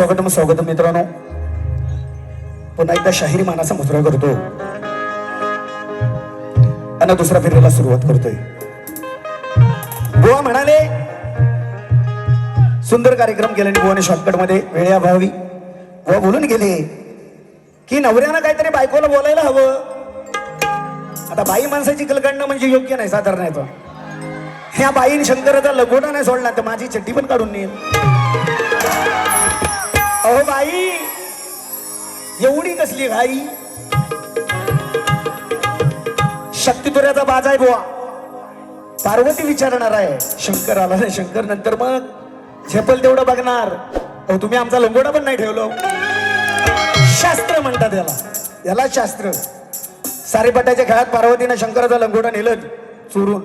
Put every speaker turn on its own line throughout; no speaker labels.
स्वागतम स्वागतम मित्रांनो. पुन्हा एकदा शाहिरी मानाचा मुजरा करतो. आणि दुसऱ्या फेरीला सुरुवात करतोय. गोवा म्हणाले सुंदर कार्यक्रम केल्याने गोवाने शॉर्टकटमध्ये वेळेअभावी गोवा बोलून गेले की नवऱ्यानं काहीतरी बायकोला बोलायला हवं. आता बाई माणसाची कलकडणं म्हणजे योग्य नाही साधारण ह्या बाईन शंकराचा लगोटा नाही सोडला तर माझी चड्डी पण काढून नेईल अहो बाई एवढी कसली घाई? शक्तिपुऱ्याचा बाज आहे बुवा. पार्वती विचारणार आहे शंकर आला नाही शंकर नंतर मग झेपल तेवढं बघणार. अहो तुम्ही आमचा लंगोडा पण नाही ठेवलो. शास्त्र म्हणतात याला. याला शास्त्र. सारेपटाच्या खेळात पार्वतीनं शंकराचा लंगोटा नेलं चोरून.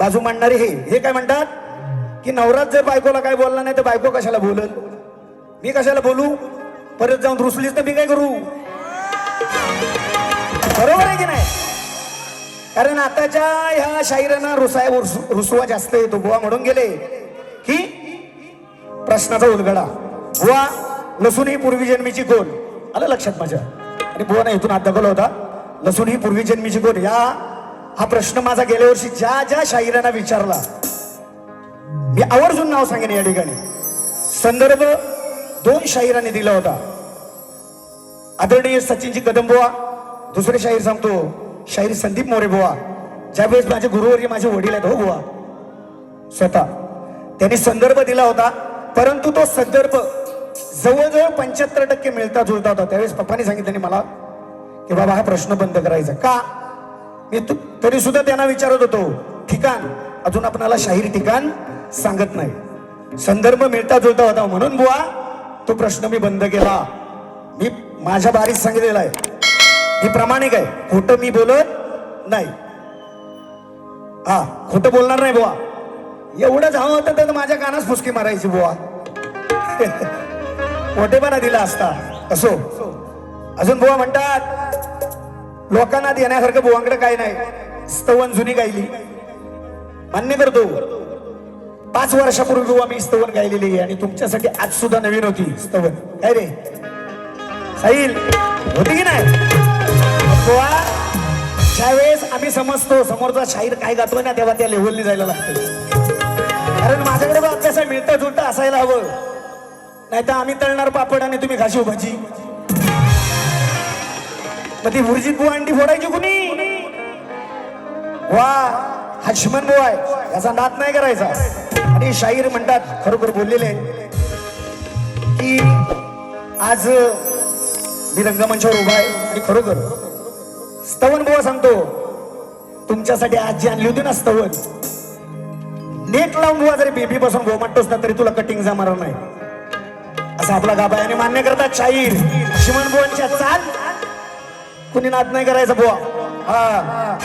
बाजू मांडणारे हे. हे काय म्हणतात? की नवरात जर बायकोला काय बोलला नाही तर बायको कशाला बोलल? मी कशाला बोलू? परत जाऊन रुसलीस तर मी काय करू? बरोबर आहे की नाही? कारण आताच्या ह्या शाहिरांना रुसाय रुसवा जास्त येतो. बुवा म्हणून गेले की प्रश्नाचा उलगडा. बुवा लसूण ही पूर्वी जन्मीची कोण आलं लक्षात माझ्या? आणि बुवाने इथून हात दाखवला होता. लसूण ही पूर्वी जन्मीची कोण या हा प्रश्न माझा गेल्या वर्षी ज्या ज्या शाहिरांना विचारला मी आवर्जून नाव सांगेन या ठिकाणी. संदर्भ दोन शाहिरांनी दिला होता. आदरणीय सचिनजी कदम बुवा दुसरे शाहीर सांगतो शाहीर संदीप मोरे बुवा ज्यावेळेस माझे गुरुवर्य माझे वडील आहेत हो बुवा स्वतः. त्यांनी संदर्भ दिला होता परंतु तो संदर्भ जवळजवळ पंच्याहत्तर टक्के मिळता जुळता होता. त्यावेळेस पप्पानी सांगितलं मला की बाबा हा प्रश्न बंद करायचा का? मी तरी सुद्धा त्यांना विचारत होतो ठिकाण. अजून आपणाला शाहीर ठिकाण सांगत नाही. संदर्भ मिळता जुळता होता म्हणून बुवा तो प्रश्न मी बंद केला. मी माझ्या बारीत सांगितलेला आहे. मी प्रामाणिक आहे. खोटं मी बोलत नाही. हा खोटं बोलणार नाही बुवा. एवढंच हवं होतं तर माझ्या कानास फुसकी मारायची बुवा. मोठेपणा दिला असता. असो. अजून बुवा म्हणतात लोकांना देण्यासारखं बुवांकडे काही नाही. स्तवन जुनी गायली. मान्य करतो. पाच वर्षापूर्वी बुवा मी स्तवन गायलेली आहे आणि तुमच्यासाठी आज सुद्धा नवीन होती स्तवन. काय रे? साईल होती की नाही? बुवा ज्यावेळेस आम्ही समजतो समोरचा शाहीर काय गातोय ना तेव्हा त्या लेवलनी जायला लागतं कारण माझ्याकडे बा अभ्यास मिळता जुळता असायला हवं. नाही तर आम्ही तळणार पापड आणि तुम्ही घाशी भाजी मग ती भुर्जी बुवा अंडी फोडायची कुणी? वा हा शिमन बुवा आहे. याचा नाद नाही करायचा. आणि शाहीर म्हणतात खरोखर बोललेले की आज मी रंगमंचावर उभा आहे आणि खरोखर स्तवन बुवा सांगतो तुमच्यासाठी आज जी आणली होती ना स्तवन. नेट लावून बुवा जरी बेबी पासून गोमाटतोस ना तरी तुला कटिंग जमणार नाही. असं आपला गाभा आणि मान्य करतात शाहीर. शिमन बुवांच्या चाल कुणी नाद नाही करायचा बुवा. हा.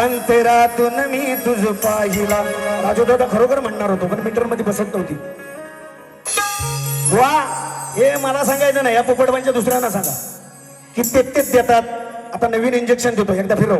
अंतरातून मी तुझ पाहिला. राजू दादा खरोखर म्हणणार होतो पण मीटरमध्ये बसत नव्हती. वा हे मला सांगायचं नाही या पोपटबांच्या दुसऱ्यांना सांगा. की ते तेच देतात. आता नवीन इंजेक्शन देतो एकदा फिरव.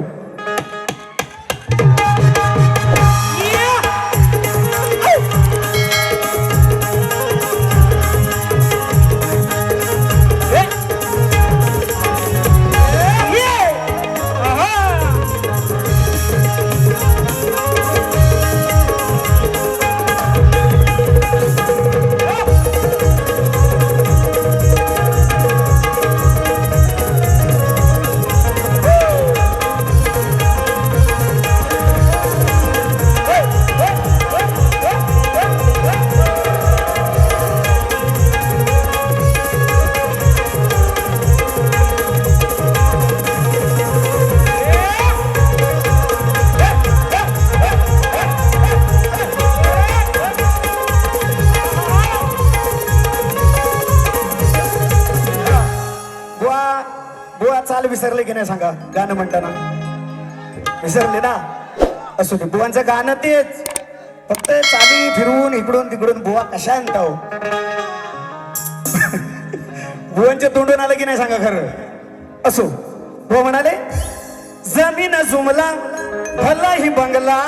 विसरले की नाही सांगा? गाणं म्हणताना. विसरले ना? असू दे बुवांचं गाणं तेच. फक्त चाली फिरवून इकडून तिकडून बुवा कशा आणता हो बुवांच्या तोंडून आलं की नाही सांगा खरं? असो. बुवा म्हणाले जमीन झुमला भला ही बंगला.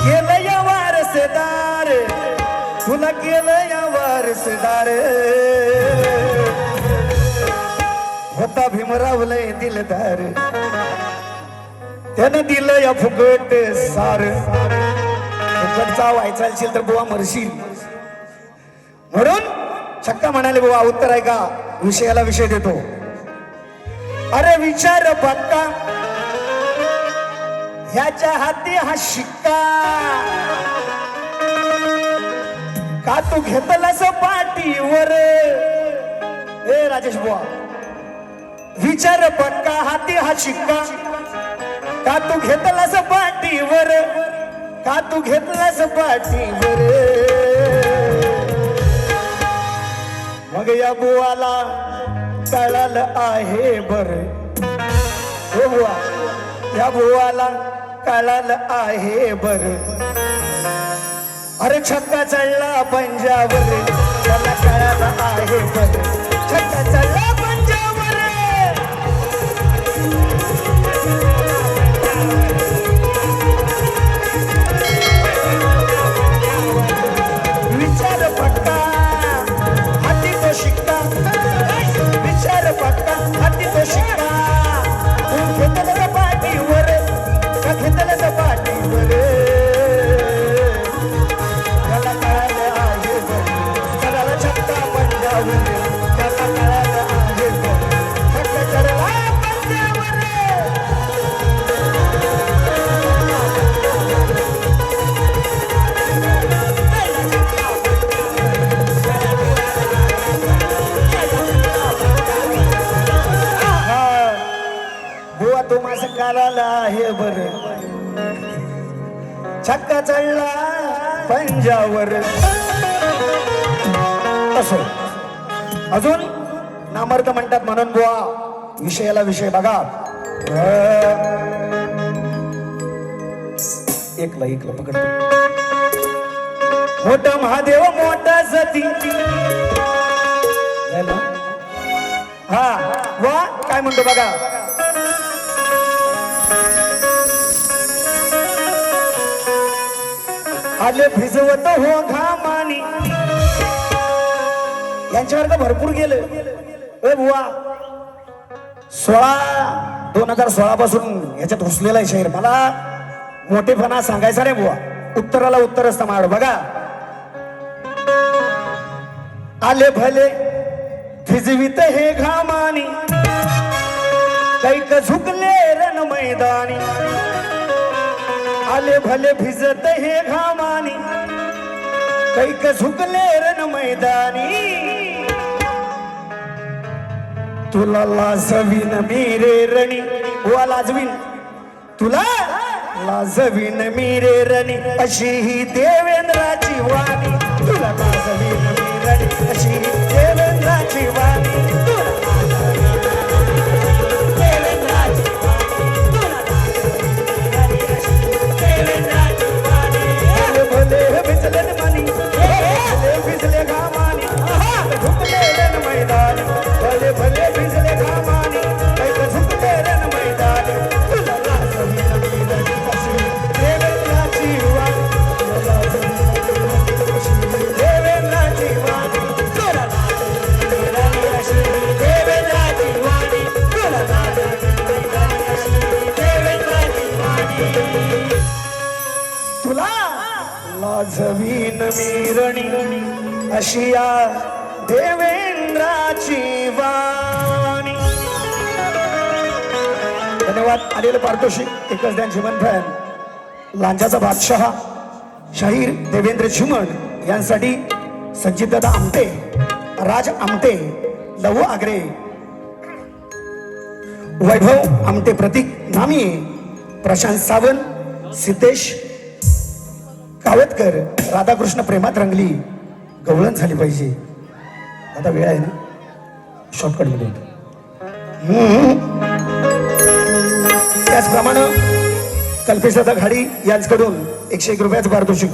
केलं या वारसदार तुला केलं या वारसदार. आता भीमरावलय दिलदार. त्यानं दिलं या फुकट सार. फुकटचा व्हायचा असेल तर बुवा मरशील. म्हणून छक्का म्हणाले बुवा उत्तर आहे का? विषयाला विषय देतो. अरे विचार पक्का. ह्याच्या हाती हा शिक्का. का तू घेतलास पाठीवर? ए राजेश बुवा विचार पक्का हाती हा शिक्का? का तू घेतलास पाठीवर? का तू घेतलास पाठीवर? मग या बुवाला कळाल आहे बर. हो बुवा या बुवाला कळाल आहे बर. अरे छक्का चढला पंजावर. त्याला कळाल पंजावर असो. अजून नामर्थ म्हणतात म्हणून बुवा. विषयाला विषय बघा. एकला एकला पकड मोठा महादेव मोठा सती हा. वा काय म्हणतो बघा? आले भिजवत हो घामानी. यांच्यावर का भरपूर गेलं. ए बुवा सोळा दोन हजार सोळा पासून याच्यात घुसलेला आहे शहर. मला मोठेपणा सांगायचा नाही बुवा. उत्तराला उत्तर असतं माड बघा. आले भले भिजवित हे घामानी. काही झुकले रण मैदानी. आले भले भिजत हे घामानी. कैक झुकले रण मैदानी. तुला लाजवीन मीरे रणी. हो, वा लाजवीन. तुला लाजवीन मीरे रणी. अशी ही देवेंद्राची वाणी. तुला लाजवीन मी रणी. अशी ही देवेंद्राची वाणी. तुला भले भिजले धन्यवाद पारितोषिक एकच ध्यान चिमण फॅन लांजाचा बादशहा शाहीर देवेंद्र झुमण यांसाठी संचितदादा आमटे राज आमटे लव आगरे. वैभव आमटे प्रतीक नामिये प्रशांत सावंत सिद्धेश कावतकर राधाकृष्ण प्रेमात रंगली. गवळण झाली पाहिजे. आता वेळ आहे ना? शॉर्टकटमध्ये त्याचप्रमाणे कल्पेशदा घाडी यांच्याकडून एकशे एक रुपयाच पारितोषिक.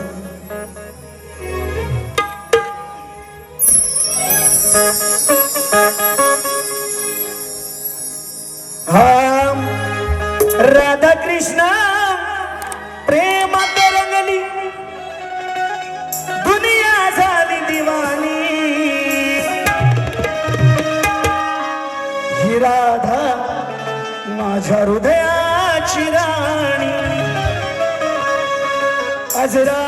राधा कृष्ण प्रेम रंगली दुनिया झाली दिवानी. ही राधा माझ्या हृदय आज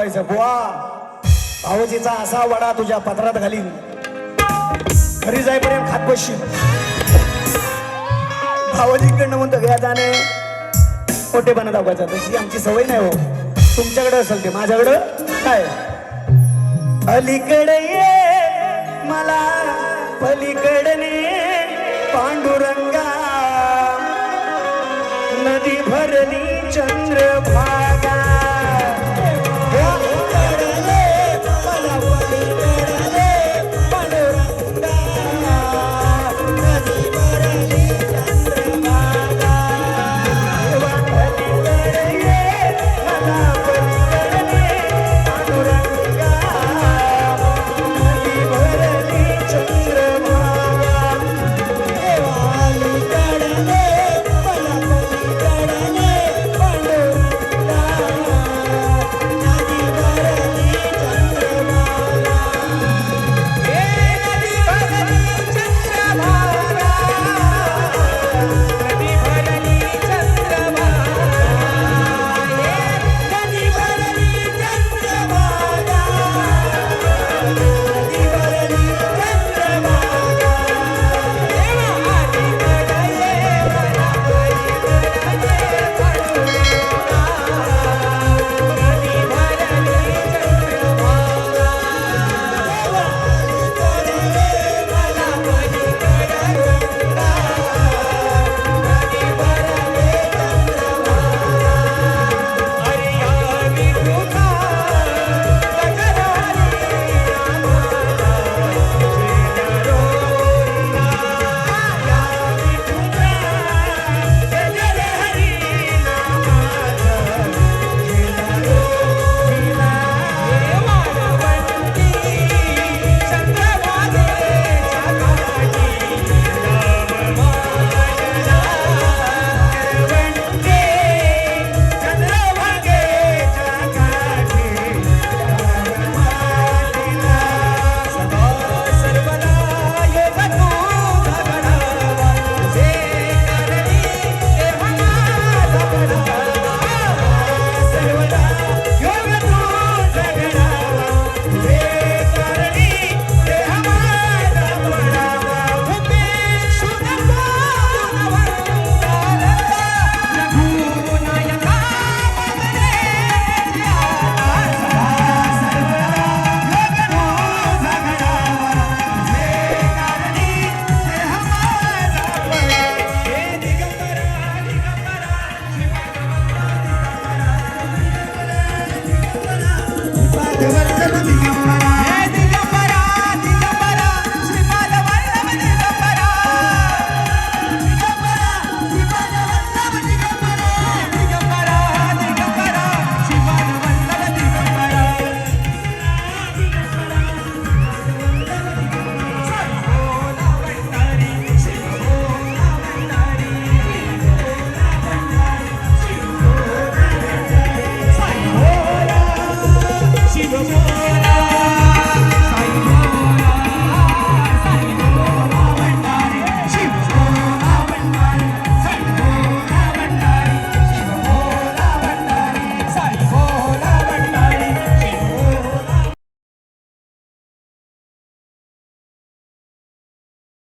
ठेवायचं. बुवा भावजीचा असा वडा तुझ्या पत्रात घालीन. घरी जाईपर्यंत खात बसशील. भावाजींकडनं म्हणतो घ्या जाणे. मोठेपणा दाखवायचा तशी आमची सवय नाही हो. तुमच्याकडे असेल ते माझ्याकडं काय अलीकडे ये मला पलीकडने पांडुरंगा नदी भरली चंद्रभा